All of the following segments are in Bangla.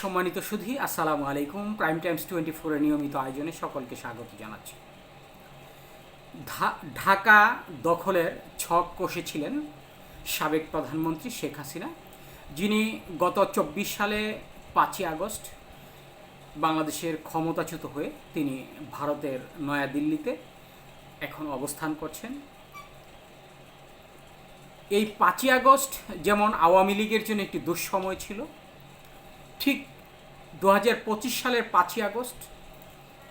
সম্মানিত সুধী, আসসালামু আলাইকুম। প্রাইম টাইমস টোয়েন্টি ফোরের নিয়মিত আয়োজনে সকলকে স্বাগত জানাচ্ছি। ঢাকা দখলের ছক কষেছিলেন সাবেক প্রধানমন্ত্রী শেখ হাসিনা, যিনি গত চব্বিশ সালে পাঁচই আগস্ট বাংলাদেশের ক্ষমতাচ্যুত হয়ে তিনি ভারতের নয়াদিল্লিতে এখন অবস্থান করছেন। এই পাঁচই আগস্ট যেমন আওয়ামী লীগের জন্য একটি দুঃসময় ছিল ঠিক দু হাজার পঁচিশ সালের পাঁচই আগস্ট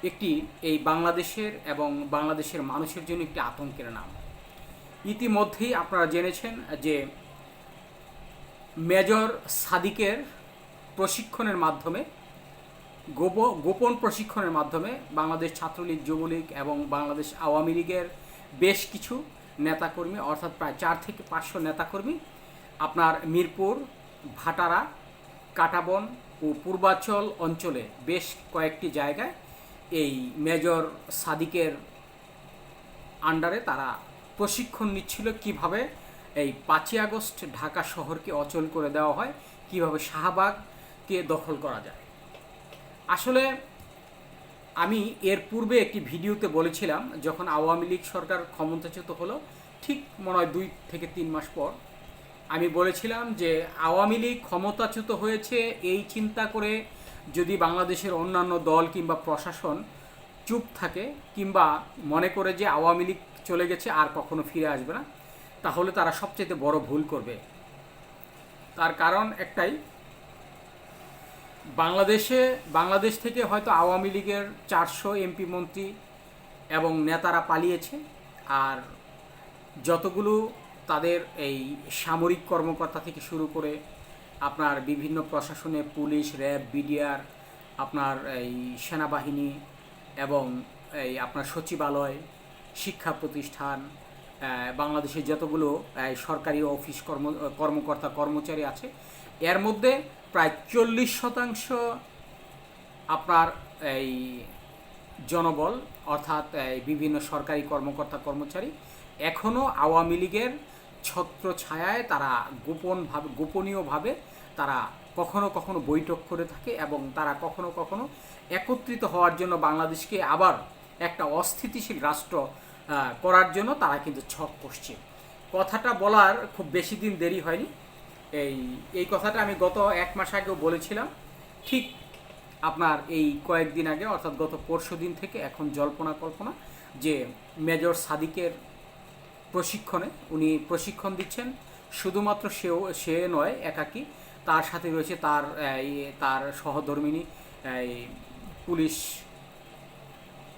একটি এই বাংলাদেশের এবং বাংলাদেশের মানুষের জন্য একটি আতঙ্কের নাম। ইতিমধ্যেই আপনারা জেনেছেন যে মেজর সাদিকের প্রশিক্ষণের মাধ্যমে, গোপ, গোপন প্রশিক্ষণের মাধ্যমে বাংলাদেশ ছাত্রলীগ, যুবলীগ এবং বাংলাদেশ আওয়ামী লীগের বেশ কিছু নেতাকর্মী, অর্থাৎ প্রায় চার থেকে পাঁচশো নেতাকর্মী আপনার মিরপুর, ভাটারা কাটাবন ও পূর্বাঞ্চল অঞ্চলে বেশ কয়েকটি জায়গায় এই মেজর সাদিকের আন্ডারে তারা প্রশিক্ষণ নিচ্ছিল কীভাবে এই পাঁচই আগস্ট ঢাকা শহরকে অচল করে দেওয়া হয়, কীভাবে শাহবাগকে দখল করা যায়। আসলে আমি এর পূর্বে একটি ভিডিওতে বলেছিলাম, যখন আওয়ামী লীগ সরকার ক্ষমতাচ্যুত হলো, ঠিক মনে হয় দুই থেকে তিন মাস পর আমি বলেছিলাম যে আওয়ামী লীগ ক্ষমতাচ্যুত হয়েছে এই চিন্তা করে যদি বাংলাদেশের অন্যান্য দল কিংবা প্রশাসন চুপ থাকে কিংবা মনে করে যে আওয়ামী লীগ চলে গেছে আর কখনো ফিরে আসবে না, তাহলে তারা সবচেয়ে বড় ভুল করবে। তার কারণ একটাই, বাংলাদেশে, বাংলাদেশ থেকে হয়তো আওয়ামী লীগের চারশো এমপি মন্ত্রী এবং নেতারা পালিয়েছে, আর যতগুলো তাদের এই সামরিক কর্মকর্তা থেকে শুরু করে আপনার বিভিন্ন প্রশাসনে পুলিশ, র্যাব, বিডিআর, আপনার এই সেনাবাহিনী এবং এই আপনার সচিবালয়, শিক্ষা প্রতিষ্ঠান বাংলাদেশের যতগুলো সরকারি অফিস কর্ম, কর্মকর্তা, কর্মচারী আছে, এর মধ্যে প্রায় চল্লিশ শতাংশ আপনার এই জনবল, অর্থাৎ বিভিন্ন সরকারি কর্মকর্তা, কর্মচারী, এখনও আওয়ামী লীগের ছত্র ছায়ায় তারা গোপনভাবে গোপনীয়ভাবে তারা কখনো কখনো বৈঠক করে থাকে এবং তারা কখনো কখনো একত্রিত হওয়ার জন্য বাংলাদেশকে আবার একটা অস্থিতিশীল রাষ্ট্র করার জন্য তারা কিন্তু ছক কষছে। কথাটা বলার খুব বেশি দিন দেরি হয়নি। এই এই কথাটা আমি গত এক মাস আগেও বলেছিলাম। ঠিক আপনার এই কয়েকদিন আগে, অর্থাৎ গত পরশু দিন থেকে এখন জল্পনা কল্পনা যে মেজর সাদিকের প্রশিক্ষণে উনি প্রশিক্ষণ দিচ্ছেন। শুধুমাত্র সেও সে নয় একাকী। তার সাথে রয়েছে তার তার সহধর্মিনী এই, পুলিশ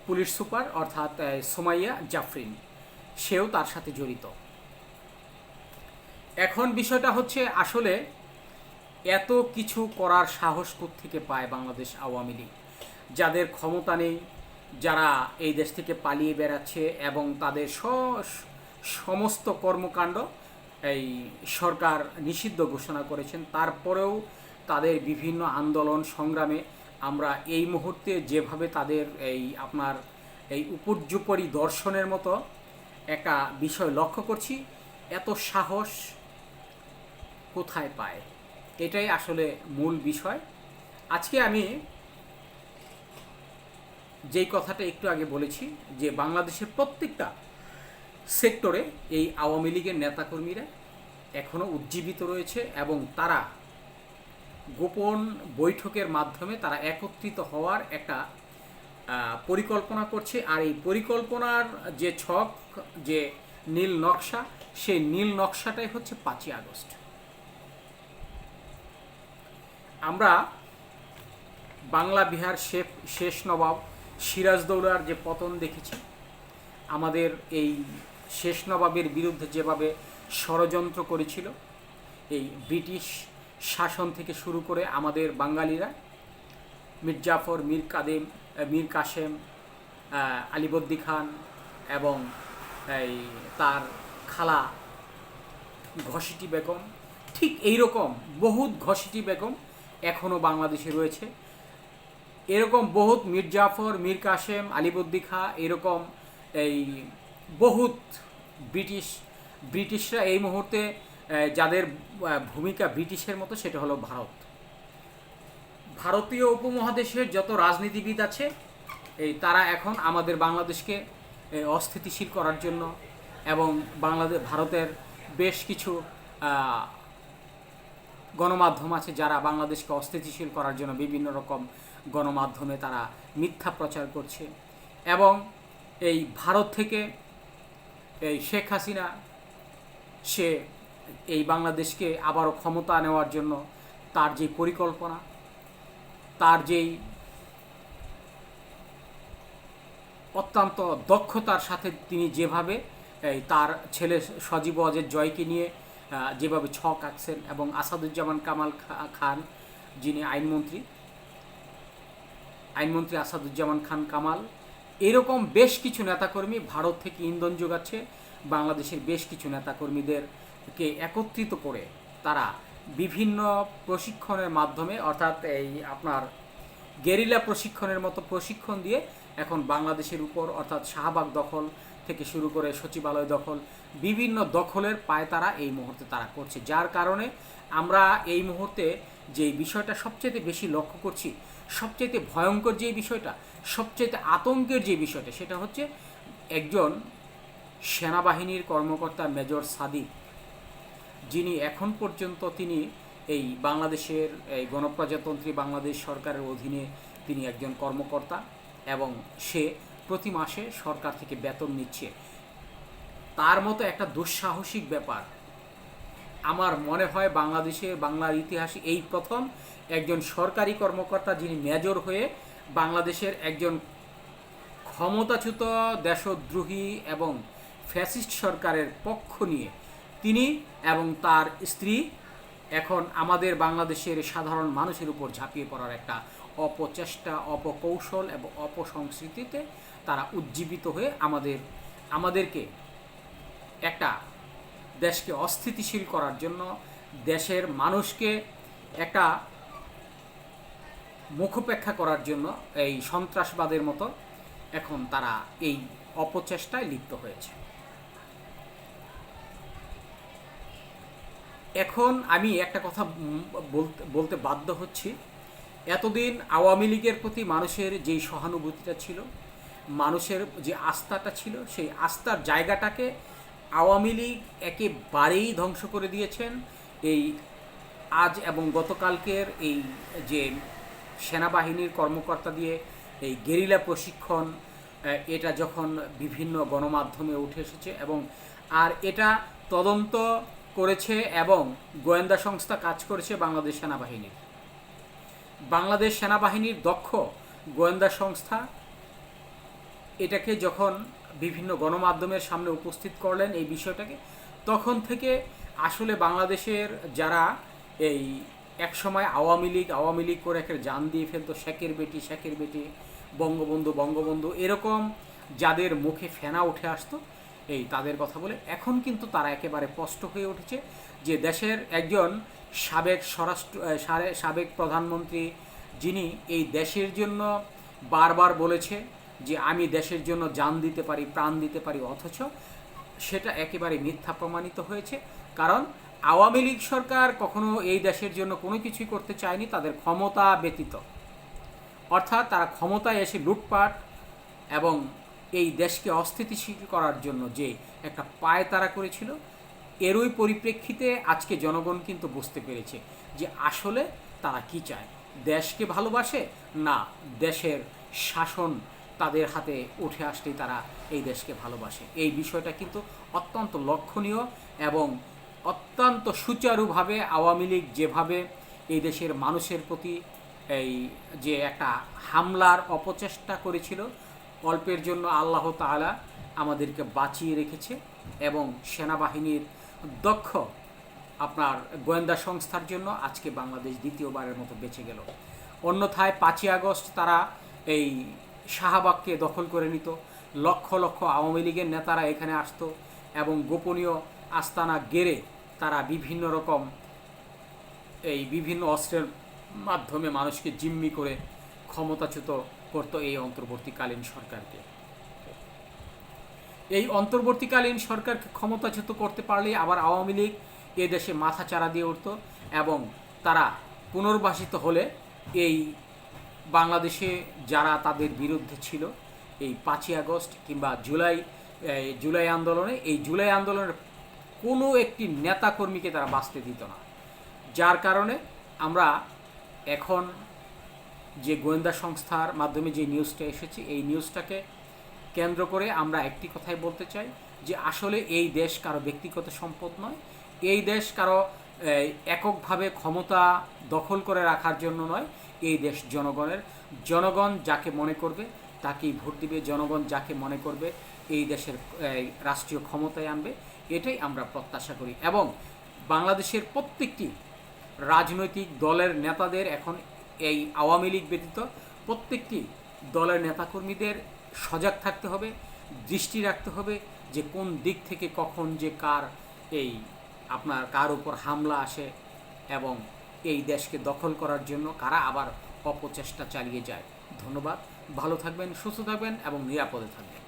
পুলিশ সুপার অর্থাৎ সোমাইয়া জাফরিন। সেও তার সাথে জড়িত। এখন বিষয়টা হচ্ছে আসলে এত কিছু করার সাহস থেকে পায় বাংলাদেশ আওয়ামী লীগ? যাদের ক্ষমতা নেই যারা এই দেশ থেকে পালিয়ে বেড়াচ্ছে এবং তাদের সমস্ত কর্মকাণ্ড এই সরকার নিষিদ্ধ ঘোষণা করেছেন। তারপরেও তাদের বিভিন্ন আন্দোলন সংগ্রামে আমরা এই মুহূর্তে যেভাবে তাদের এই আপনার এই উপর্যুপরি দর্শনের মতো একটা বিষয় লক্ষ্য করছি, এত সাহস কোথায় পায়? এটাই আসলে মূল বিষয়। আজকে আমি যেই কথাটা একটু আগে বলেছি যে বাংলাদেশের প্রত্যেকটা সেক্টরে এই আওয়ামী লীগের নেতাকর্মীরা এখনও উজ্জীবিত রয়েছে এবং তারা গোপন বৈঠকের মাধ্যমে তারা একত্রিত হওয়ার একটা পরিকল্পনা করছে। আর এই পরিকল্পনার যে ছক, যে নীল নকশা, সেই নীল নকশাটাই হচ্ছে পাঁচই আগস্ট। আমরা বাংলা বিহার শেফ, শেষ নবাব সিরাজদৌলার যে পতন দেখেছি, আমাদের এই শেষ নবাবের বিরুদ্ধে যেভাবে ষড়যন্ত্র করেছিল, এই ব্রিটিশ শাসন থেকে শুরু করে আমাদের বাঙালিরা, মির্জাফর, মীর কাদেম মীর কাসেম আলিবদ্দি খান এবং এই তার খালা ঘসিটি বেগম, ঠিক এই রকম বহুত ঘসিটি বেগম এখনও বাংলাদেশে রয়েছে। এরকম বহুত মীর জাফর মীর কাসেম, আলিবদ্দি খা, এরকম এই বহুত ব্রিটিশ, ব্রিটিশরা এই মুহূর্তে যাদের ভূমিকা ব্রিটিশের মতো সেটা হলো ভারত। ভারতীয় উপমহাদেশের যত রাজনীতিবিদ আছে এই তারা এখন আমাদের বাংলাদেশকে অস্থিতিশীল করার জন্য এবং বাংলাদেশ ভারতের বেশ কিছু গণমাধ্যম আছে যারা বাংলাদেশকে অস্থিতিশীল করার জন্য বিভিন্ন রকম গণমাধ্যমে তারা মিথ্যা প্রচার করছে। এবং এই ভারত থেকে এই শেখ হাসিনা, সে এই বাংলাদেশকে আবারও ক্ষমতা নেওয়ার জন্য তার যে পরিকল্পনা, তার যেই অত্যন্ত দক্ষতার সাথে তিনি যেভাবে, এই তার ছেলে সজীব অজের জয়কে নিয়ে যেভাবে ছক আঁকছেন এবং আসাদুজ্জামান কামাল খান যিনি আইনমন্ত্রী আইনমন্ত্রী আসাদুজ্জামান খান কামাল এরকম বেশ কিছু নেতাকর্মী ভারত থেকে ইন্ধন যোগাচ্ছে। বাংলাদেশের বেশ কিছু নেতাকর্মীদেরকে একত্রিত করে তারা বিভিন্ন প্রশিক্ষণের মাধ্যমে, অর্থাৎ এই আপনার গেরিলা প্রশিক্ষণের মতো প্রশিক্ষণ দিয়ে এখন বাংলাদেশের উপর, অর্থাৎ শাহবাগ দখল থেকে শুরু করে সচিবালয় দখল, বিভিন্ন দখলের পায়তারা এই মুহূর্তে তারা করছে। যার কারণে আমরা এই মুহূর্তে যে বিষয়টা সবচেয়ে বেশি লক্ষ্য করছি সবচেয়ে ভয়ঙ্কর যে বিষয়টা সবচেয়ে আতঙ্কের যে বিষয়টা, সেটা হচ্ছে একজন সেনাবাহিনীর কর্মকর্তা মেজর সাদিক, যিনি এখন পর্যন্ত তিনি এই বাংলাদেশের এই গণপ্রজাতন্ত্রী বাংলাদেশ সরকারের অধীনে তিনি একজন কর্মকর্তা এবং সে প্রতি মাসে সরকার থেকে বেতন নিচ্ছে। তার মতো একটা দুঃসাহসিক ব্যাপার। আমার মনে হয় বাংলাদেশের বাংলার ইতিহাসে এই প্রথম একজন সরকারি কর্মকর্তা যিনি মেজর হয়ে বাংলাদেশের একজন ক্ষমতাচ্যুত দেশদ্রোহী এবং ফ্যাসিস্ট সরকারের পক্ষ নিয়ে তিনি এবং তার স্ত্রী এখন আমাদের বাংলাদেশের সাধারণ মানুষের উপর ঝাঁপিয়ে পড়ার একটা অপচেষ্টা, অপকৌশল এবং অপসংস্কৃতিতে তারা উজ্জীবিত হয়ে আমাদের, আমাদেরকে একটা দেশকে অস্থিতিশীল করার জন্য, দেশের মানুষকে একটা মুখোপেক্ষা করার জন্য এই সন্ত্রাসবাদের মতো এখন তারা এই অপচেষ্টায় লিপ্ত হয়েছে। এখন আমি একটা কথা বলতে বাধ্য হচ্ছি। এতদিন আওয়ামী লীগের প্রতি মানুষের যেই সহানুভূতিটা ছিল মানুষের যে আস্থাটা ছিল, সেই আস্থার জায়গাটাকে আওয়ামী লীগ একেবারেই ধ্বংস করে দিয়েছেন। এই আজ এবং গতকালকের এই যে সেনাবাহিনীর কর্মকর্তা দিয়ে এই গেরিলা প্রশিক্ষণ এটা যখন বিভিন্ন গণমাধ্যমে উঠে এসেছে এবং আর এটা তদন্ত করেছে এবং গোয়েন্দা সংস্থা কাজ করেছে বাংলাদেশ সেনাবাহিনীর। বাংলাদেশ সেনাবাহিনীর দক্ষ গোয়েন্দা সংস্থা এটাকে যখন বিভিন্ন গণমাধ্যমের সামনে উপস্থিত করলেন এই বিষয়টাকে, তখন থেকে আসলে বাংলাদেশের যারা এই একসময় আওয়ামী লীগ আওয়ামী লীগ করে একটা জান দিয়ে ফেলতো, শেখের বেটি শেখের বেটি, বঙ্গবন্ধু বঙ্গবন্ধু, এরকম যাদের মুখে ফেনা উঠে আসতো, এই তাদের কথা বলে, এখন কিন্তু তারা একেবারে স্পষ্ট হয়ে উঠেছে যে দেশের একজন সাবেক স্বরাষ্ট্র সাবেক প্রধানমন্ত্রী যিনি এই দেশের জন্য বারবার বলেছে যে আমি দেশের জন্য যান দিতে পারি, প্রাণ দিতে পারি, অথচ সেটা একেবারে মিথ্যা প্রমাণিত হয়েছে। কারণ আওয়ামী লীগ সরকার কখনো এই দেশের জন্য কোনো কিছুই করতে চায়নি, তাদের ক্ষমতা ব্যতীত। অর্থাৎ তারা ক্ষমতায় এসে লুটপাট এবং এই দেশকে অস্থিতিশীল করার জন্য যে একটা পায় তারা করেছিল, এরই পরিপ্রেক্ষিতে আজকে জনগণ কিন্তু বুঝতে পেরেছে যে আসলে তারা কি চায়। দেশকে ভালোবাসে না দেশের শাসন তাদের হাতে উঠে আসলেই তারা এই দেশকে ভালোবাসে। এই বিষয়টা কিন্তু অত্যন্ত লক্ষণীয় এবং অত্যন্ত সুচারুভাবে আওয়ামী লীগ যেভাবে এই দেশের মানুষের প্রতি এই যে একটা হামলার অপচেষ্টা করেছিল, অল্পের জন্য আল্লাহ তাআলা আমাদেরকে বাঁচিয়ে রেখেছে এবং সেনাবাহিনীর দক্ষ আপনার গোয়েন্দা সংস্থার জন্য আজকে বাংলাদেশ দ্বিতীয়বারের মতো বেঁচে গেল। অন্যথায় পাঁচই আগস্ট তারা এই শাহবাগকে দখল করে নিত। লক্ষ লক্ষ আওয়ামী লীগের নেতারা এখানে আসতো এবং গোপনীয় আস্তানা গেড়ে তারা বিভিন্ন রকম এই বিভিন্ন অস্ত্রের মাধ্যমে মানুষকে জিম্মি করে ক্ষমতাচ্যুত করতো এই অন্তর্বর্তীকালীন সরকারকে। এই অন্তর্বর্তীকালীন সরকারকে ক্ষমতাচ্যুত করতে পারলেই আবার আওয়ামী লীগ এ দেশে মাথা চারা দিয়ে উঠত এবং তারা পুনর্বাসিত হলে এই বাংলাদেশে যারা তাদের বিরুদ্ধে ছিল, এই পাঁচই আগস্ট কিংবা জুলাই জুলাই আন্দোলনে, এই জুলাই আন্দোলনের কোনো একটি নেতাকর্মীকে তারা বাঁচতে দিত না। যার কারণে আমরা এখন যে গোয়েন্দা সংস্থার মাধ্যমে যে নিউজটা এসেছে, এই নিউজটাকে কেন্দ্র করে আমরা একটি কথাই বলতে চাই যে আসলে এই দেশ কারও ব্যক্তিগত সম্পদ নয়, এই দেশ কারও এককভাবে ক্ষমতা দখল করে রাখার জন্য নয় এই দেশ জনগণের। জনগণ যাকে মনে করবে, তাকেই ভোট দিবে। জনগণ যাকে মনে করবে, এই দেশের রাষ্ট্রীয় ক্ষমতায় আনবে। এটাই আমরা প্রত্যাশা করি। এবং বাংলাদেশের প্রত্যেকটি রাজনৈতিক দলের নেতাদের এখন এই আওয়ামী লীগ ব্যতীত প্রত্যেকটি দলের নেতাকর্মীদের সজাগ থাকতে হবে, দৃষ্টি রাখতে হবে যে কোন দিক থেকে কখন যে কার এই আপনার, কার উপর হামলা আসে এবং এই দেশকে দখল করার জন্য কারা আবার অপচেষ্টা চালিয়ে যায়। ধন্যবাদ। ভালো থাকবেন, সুস্থ থাকবেন এবং নিরাপদে থাকবেন।